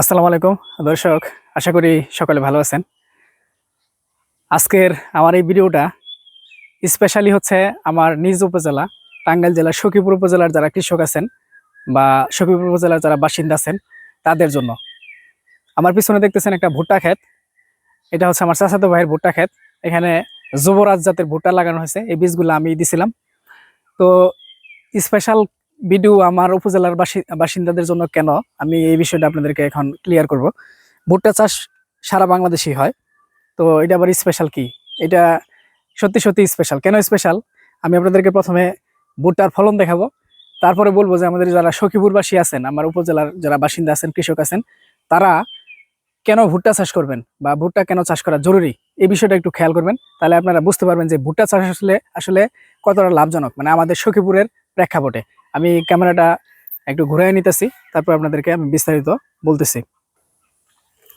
আসসালামু আলাইকুম, দর্শক, আশা করি সকলে ভালো আছেন। আজকের আমার এই ভিডিওটা স্পেশালি হচ্ছে আমার নিজ উপজেলা, টাঙ্গাইল জেলার সখীপুর উপজেলার যারা কৃষক আছেন বা সখীপুর উপজেলার যারা বাসিন্দা আছেন, তাদের জন্য। আমার পিছনে দেখতেছেন একটা ভুট্টা ক্ষেত, এটা হচ্ছে আমার চাচাতো ভাইয়ের ভুট্টা ক্ষেত। এখানে যুবরাজ জাতের ভুট্টা লাগানো হয়েছে, এই বীজগুলো আমি দিছিলাম। তো স্পেশাল ভিডিও আমার উপজেলার বাসি- বাসিন্দাদের জন্য কেন? আমি এই বিষয়টা আপনাদেরকে এখন ক্লিয়ার করব। ভুট্টা চাষ সারা বাংলাদেশেই হয়। তো এটা আবার স্পেশাল কি? এটা সত্যি সত্যি স্পেশাল কেন স্পেশাল আমি আপনাদেরকে প্রথমে ভুট্টার ফলন দেখাবো। তারপরে বলব যে আমাদের যারা সখীপুরবাসী আছেন, আমার উপজেলার যারা বাসিন্দা আছেন, কৃষক আছেন, তারা কেন ভুট্টা চাষ করবেন বা ভুট্টা কেন চাষ করা জরুরি? এই বিষয়টা একটু খেয়াল করবেন। তাহলে আপনারা বুঝতে পারবেন যে ভুট্টা চাষ আসলে আসলে কতটা লাভজনক। মানে আমাদের সখীপুরের প্রেক্ষাপটে। আমি ক্যামেরাটা একটু ঘুরাই নিতেছি, তারপর আপনাদেরকে আমি বিস্তারিত বলতেছি।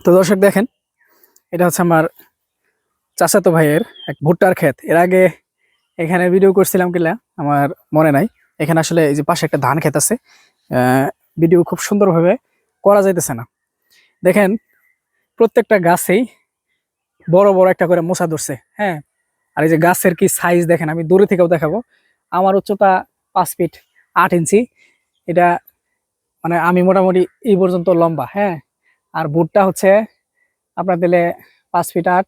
তো দর্শক দেখেন, এটা হচ্ছে আমার চাচাতো ভাইয়ের এক ভুট্টার ক্ষেত। এর আগে এখানে ভিডিও করছিলাম কিলা, আমার মনে নাই। এখানে আসলে এই যে পাশে একটা ধান ক্ষেত আছে ভিডিও খুব সুন্দরভাবে করা যাইতেছে না। দেখেন, প্রত্যেকটা গাছেই বড় বড় একটা করে মোছা ধরছে হ্যাঁ? আর এই যে গাছের কি সাইজ দেখেন, আমি দূরে থেকেও দেখাবো। আমার উচ্চতা পাঁচ ফিট আট ইঞ্চি। এটা মানে আমি মোটামুটি এই পর্যন্ত লম্বা হ্যাঁ? আর বুটটা হচ্ছে আপনার দিলে পাঁচ ফিট আট,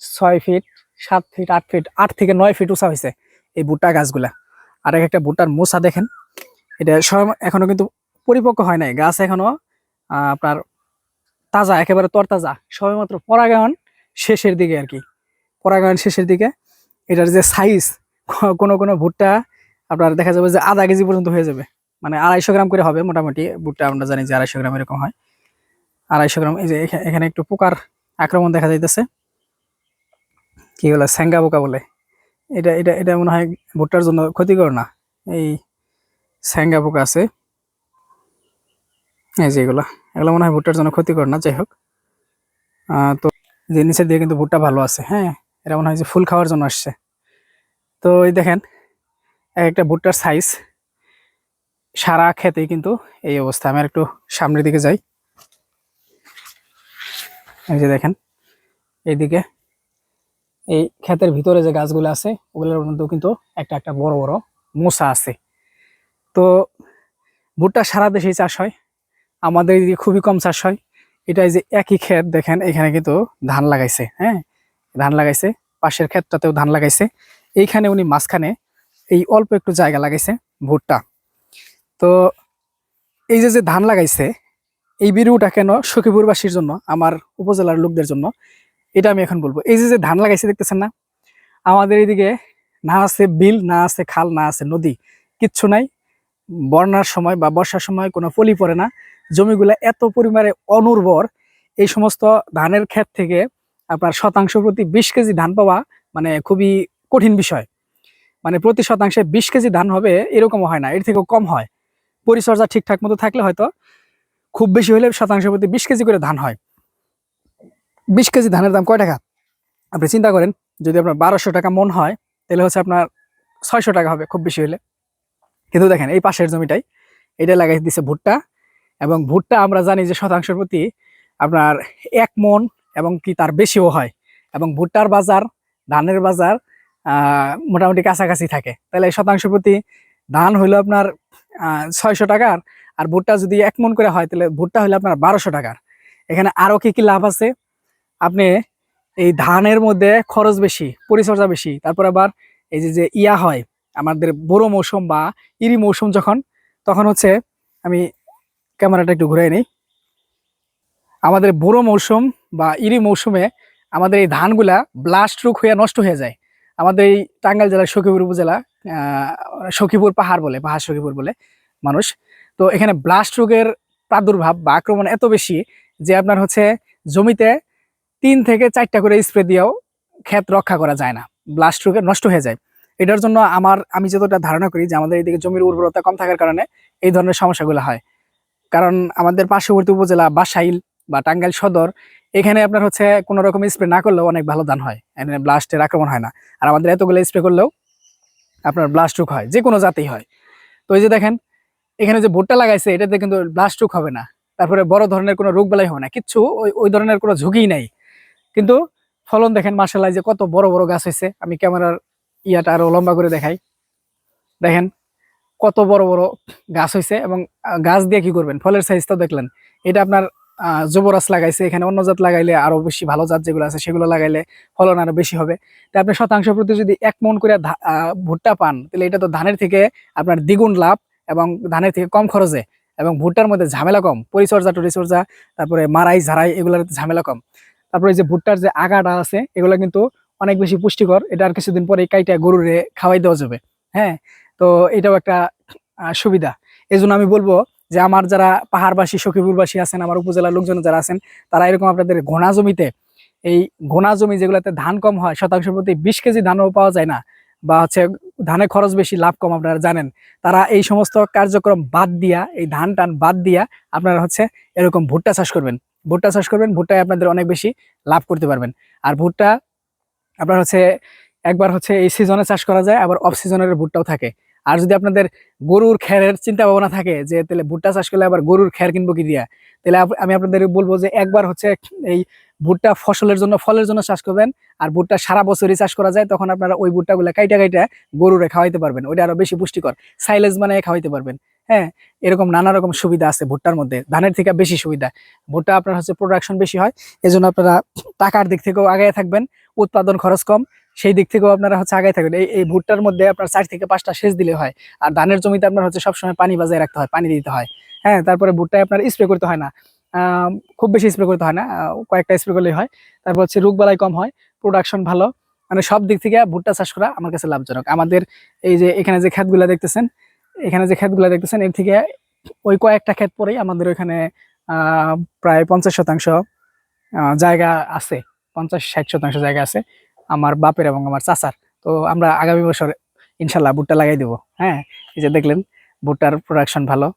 ছয় ফিট, সাত ফিট, আট ফিট, আট থেকে নয় ফিট উঁচা হয়েছে এই ভুট্টা গাছগুলা। আর এক একটা ভুট্টার মোসা দেখেন, এটা সব এখনও কিন্তু পরিপক্ক হয় নাই। গাছ এখনও আপনার তাজা, একেবারে তরতাজা। সবেমাত্র পরাগায়ন শেষের দিকে আর কি। পরাগায়ন শেষের দিকে। এটার যে সাইজ কোনো কোনো ভুট্টা আপনার দেখা যাবে যে আধা কেজি পর্যন্ত হয়ে যাবে। মানে আড়াইশো গ্রাম করে হবে মোটামুটি ভুট্টা আমরা জানি যে আড়াইশো গ্রাম এরকম হয়। আড়াইশো গ্রাম, এই যে এখানে একটু পোকার আক্রমণ দেখা যাইতেছে। কি বলে, স্যাঙ্গা পোকা বলে। এটা এটা এটা মনে হয় ভুট্টার জন্য ক্ষতিকর না। এই স্যাঙ্গা পোকা আছে। এই যে এগুলো এগুলো মনে হয় ভুট্টার জন্য ক্ষতিকর না, যাই হোক। তো যে নিচের দিয়ে কিন্তু ভুট্টা ভালো আছে হ্যাঁ? এটা মনে হয় যে ফুল খাওয়ার জন্য আসছে। তো এই দেখেন এক একটা ভুট্টার সাইজ সারা খেতেই কিন্তু এই অবস্থা। আমি একটু সামনের দিকে যাই। এই যে দেখেন, এইদিকে এই ক্ষেতের ভিতরে যে গাছগুলো আছে, ওগুলোর মধ্যেও কিন্তু একটা একটা বড় বড় মোসা আছে। তো ভুট্টা সারা দেশেই চাষ হয়, আমাদের এদিকে খুবই কম চাষ হয়। এটা যে একই ক্ষেত, দেখেন, এখানে কিন্তু ধান লাগাইছে হ্যাঁ? ধান লাগাইছে, পাশের ক্ষেতটাতেও ধান লাগাইছে। এইখানে উনি মাঝখানে এই অল্প একটু জায়গা লাগাইছে ভুট্টা। তো এই যে যে ধান লাগাইছে, এই বিরুটা কেন সখীপুরবাসীর জন্য, আমার উপজেলার লোকদের জন্য, এটা আমি এখন বলব। এই যে যে ধান লাগাইছে, দেখতেছেন না? আমাদের এদিকে না আছে বিল, না আছে খাল, না আছে নদী, কিচ্ছু নাই। বন্যার সময় বা বর্ষার সময় কোনো ফলি পড়ে না। জমিগুলা এত পরিমাণে অনুর্বর। এই সমস্ত ধানের ক্ষেত থেকে আপনার শতাংশ প্রতি বিশ কেজি ধান পাওয়া মানে খুবই কঠিন বিষয়। মানে প্রতি শতাংশে বিশ কেজি ধান হবে, এরকমও হয় না, এর থেকেও কম হয়। পরিচর্যা ঠিকঠাক মতো থাকলে হয়তো খুব বেশি হলে শতাংশ প্রতি বিশ কেজি করে ধান হয়। বিশ কেজি ধানের দাম কয় টাকা? আপনি চিন্তা করেন, যদি আপনার বারোশো টাকা মন হয়, তাহলে হচ্ছে আপনার ছয়শো টাকা হবে খুব বেশি হলে। কিন্তু দেখেন, এই পাশের জমিটাই, এটা লাগাই দিছে ভুট্টা, এবং ভুট্টা আমরা জানি যে শতাংশ প্রতি আপনার এক মন এবং কি তার বেশিও হয়। এবং ভুট্টার বাজার, ধানের বাজার মোটামুটি কাছাকাছি থাকে। তাহলে শতাংশ প্রতি ধান হইল আপনার ছয়শো টাকার, আর ভুট্টা যদি এক মন করে হয়, তাহলে ভুট্টা হলে আপনার বারোশো টাকার। এখানে আরও কি কি লাভ আছে? আপনি এই ধানের মধ্যে খরচ বেশি, পরিচর্যা বেশি, তারপর আবার এই যে যে ইয়া হয়, আমাদের বড় মৌসুম বা ইরি মৌসুম যখন, তখন হচ্ছে আমি ক্যামেরাটা একটু ঘুরে নিই। আমাদের বড় মৌসুম বা ইরি মৌসুমে আমাদের এই ধানগুলা ব্লাস্ট রোগ হয়ে নষ্ট হয়ে যায়। আমাদের এই টাঙ্গাইল জেলার সখীপুর উপজেলা সখীপুর পাহাড় বলে, পাহাড় সখীপুর বলে মানুষ। তো এখানে ব্লাস্ট রোগের প্রাদুর্ভাব বা আক্রমণ এত বেশি যে আপনার হচ্ছে জমিতে তিন থেকে চারটা করে স্প্রে দিয়েও ক্ষেত রক্ষা করা যায় না। ব্লাস্ট রোগে নষ্ট হয়ে যায়। এটার জন্য আমার, আমি যতটা ধারণা করি যে আমাদের এদিকে জমির উর্বরতা কম থাকার কারণে এই ধরনের সমস্যাগুলো হয়। কারণ আমাদের পার্শ্ববর্তী উপজেলা বাসাইল বা টাঙ্গাইল সদর এখানে আপনার হচ্ছে কোনো রকম স্প্রে না করলেও অনেক ভালো ধান হয়। এখানে ব্লাস্টের আক্রমণ হয় না। আর আমাদের এতগুলো স্প্রে করলেও আপনার ব্লাস্ট হয়, যে কোনো জাতেই হয়। তো এই যে দেখেন, এখানে যে ভুট্টা লাগাইছে, এটাতে কিন্তু ব্লাস্ট হবে না। তারপরে বড় ধরনের কোনো রোগ বেলাই হবে না। কিচ্ছু ওই ওই ধরনের কোনো ঝুঁকিই নাই। কিন্তু ফলন দেখেন মাসাল্লাহ যে কত বড় বড় গাছ হয়েছে আমি ক্যামেরার ইয়াটা আরও লম্বা করে দেখাই। দেখেন, কত বড় বড় গাছ হয়েছে এবং গাছ দিয়ে কি করবেন? ফলের সাইজটাও দেখলেন। এটা আপনার যুবরাজ লাগাইছে, এখানে অন্য জাত লাগাইলে আরও বেশি ভালো জাত যেগুলো আছে সেগুলো লাগাইলে ফলন আরও বেশি হবে। তা আপনি শতাংশ প্রতি যদি এক মন করে ভুট্টা পান, তাহলে এটা তো ধানের থেকে আপনার দ্বিগুণ লাভ এবং ধানের থেকে কম খরচে এবং ভুট্টার মধ্যে ঝামেলা কম, পরিচর্যা টরিচর্যা, তারপরে মারাই ঝাড়াই এগুলোর ঝামেলা কম। তারপরে যে ভুট্টার যে আগাটা আছে, এগুলো কিন্তু অনেক বেশি পুষ্টিকর, এটা আর কিছুদিন পরে কাইটা গরুরে খাওয়াই দেওয়া যাবে। হ্যাঁ তো এটাও একটা সুবিধা। এই আমি বলব যে আমার যারা পাহাড়বাসী, সখীপুরবাসী আছেন, আমার উপজেলার লোকজন যারা আছেন, তারা এরকম আপনাদের ঘোনা জমিতে এই ঘোনা জমি যেগুলোতে ধান কম হয়, শতাংশ প্রতি বিশ কেজি ধানও পাওয়া যায় না বা হচ্ছে ধানের খরচ বেশি, লাভ কম আপনারা জানেন। তারা এই সমস্ত কার্যক্রম বাদ দিয়া, এই ধান টান বাদ দিয়া আপনারা হচ্ছে এরকম ভুট্টা চাষ করবেন। ভুট্টা চাষ করবেন, ভুট্টায় আপনাদের অনেক বেশি লাভ করতে পারবেন। আর ভুট্টা আপনার হচ্ছে একবার হচ্ছে এই সিজনে চাষ করা যায়, আবার অফ সিজনের ভুট্টাও থাকে। আর যদি আপনাদের গরুর খ্যারের চিন্তা ভাবনা থাকে যে, তাহলে ভুট্টা চাষ করলে আবার গরুর খ্যার কিনবো কি দিয়া? তাহলে আমি আপনাদের বলব যে, একবার হচ্ছে এই ভুট্টা ফসলের জন্য, ফলের জন্য চাষ করবেন। আর ভুট্টা সারা বছরই চাষ করা যায়, তখন আপনারা ওই ভুট্টাগুলো কাইটা কাইটা গরুরে খাওয়াইতে পারবেন। ওইটা আরও বেশি পুষ্টিকর। সাইলেজ বানিয়ে খাওয়াইতে পারবেন। হ্যাঁ এরকম নানা রকম সুবিধা আছে ভুট্টার মধ্যে। ধানের থেকে বেশি সুবিধা। ভুট্টা আপনার হচ্ছে প্রোডাকশন বেশি হয়। এজন্য আপনারা টাকার দিক থেকেও আগায় থাকবেন। উৎপাদন খরচ কম। সেই দিক থেকেও আপনারা হচ্ছে আগায় থাকবেন। এই এই ভুট্টার মধ্যে আপনার চার থেকে পাঁচটা সেচ দিলে হয়। আর ধানের জমিতে আপনার হচ্ছে সবসময় পানি বাজায় রাখতে হয়, পানি দিতে হয়। হ্যাঁ তারপরে ভুট্টায় আপনার স্প্রে করতে হয় না। খুব বেশি স্প্রে করতে হয় না। কয়েকটা স্প্রে করলেই হয়। তারপর হচ্ছে রোগ বালাই কম হয় প্রোডাকশন ভালো। মানে সব দিক থেকে ভুট্টা চাষ করা আমার কাছে লাভজনক। আমাদের এই যে এখানে যে ক্ষেতগুলা দেখতেছেন, এখানে যে ক্ষেতগুলা দেখতেছেন, এর থেকে ওই কয়েকটা ক্ষেত পরেই আমাদের ওইখানে প্রায় পঞ্চাশ শতাংশ জায়গা আছে। পঞ্চাশ, ষাট শতাংশ জায়গা আছে। আমার বাপের এবং আমার চাচার। তো আমরা আগামী বছর ইনশাল্লাহ ভুট্টা লাগাই দেবো। হ্যাঁ এই যে দেখলেন, ভুট্টার প্রোডাকশন ভালো।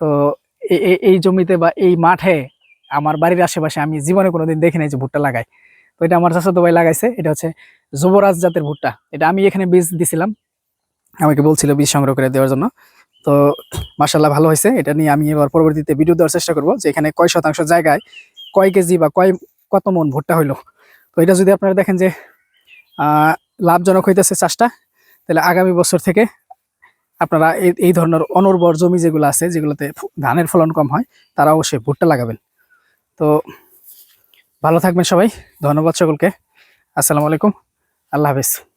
তো এই জমিতে বা এই মাঠে আমার বাড়ির আশেপাশে আমি জীবনে কোনোদিন দেখি নাই যে ভুট্টা লাগাই। তো এটা আমার চাচাতো ভাই লাগাইছে, এটা হচ্ছে যুবরাজ জাতের ভুট্টা। এটা আমি এখানে বীজ দিছিলাম, আমাকে বলছিল বীজ সংগ্রহ করে দেওয়ার জন্য। তো মাসাল্লাহ ভালো হয়েছে, এটা নিয়ে আমি এবার পরবর্তীতে ভিডিও দেওয়ার চেষ্টা করব, যে এখানে কয় শতাংশ জায়গায় কয় কেজি বা কয়, কত মন ভুট্টা হইল। তো এটা যদি আপনারা দেখেন যে লাভজনক হইতেছে চাষটা। তাহলে আগামী বছর থেকে আপনারা এই এই ধরনের অনুর্বর জমি যেগুলো আছে, যেগুলোতে ধানের ফলন কম হয় তারা অবশ্যই ভুট্টা লাগাবেন। তো ভালো থাকবেন সবাই। ধন্যবাদ সকলকে। আসসালামু আলাইকুম। আল্লাহ হাফেজ।